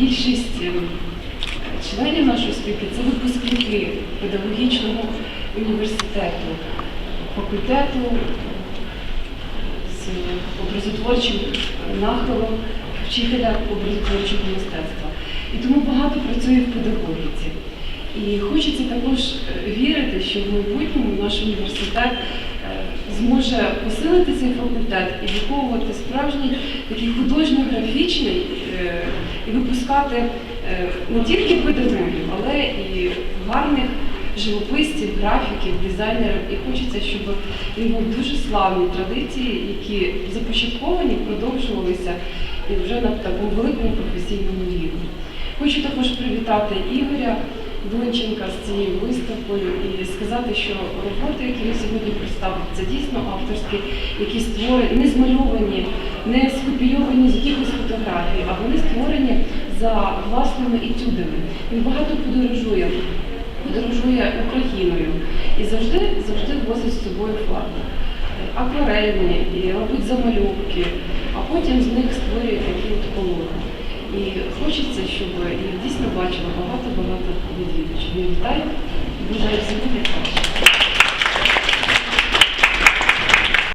більшість е, членів нашої спілки це випускники педагогічного університету, факультету з образотворчим нахилом вчителя образотворчого мистецтва. І тому багато працює в педагогіці. І хочеться також е, вірити, що в майбутньому наш університет е, зможе посилити цей факультет і виховувати справжній такий художньо-графічний е, випускати не тільки педагогів, але і гарних живописців, графіків, дизайнерів. І хочеться, щоб він був дуже славні традиції, які започатковані, продовжувалися і вже на такому великому професійному рівні. Хочу також привітати Ігоря Донченка з цією виставкою і сказати, що роботи, які він сьогодні представив, це дійсно авторські, які створені, не змальовані, не скопійовані з якихось фотографій, а вони створені за власними етюдами. Він багато подорожує, подорожує Україною і завжди, завжди возить з собою фарби. Акварельні, і робить замальовки, а потім з них створює такі от колори. І хочеться, щоб їх дійсно бачило багато-багато відвідувачів. Вітаю.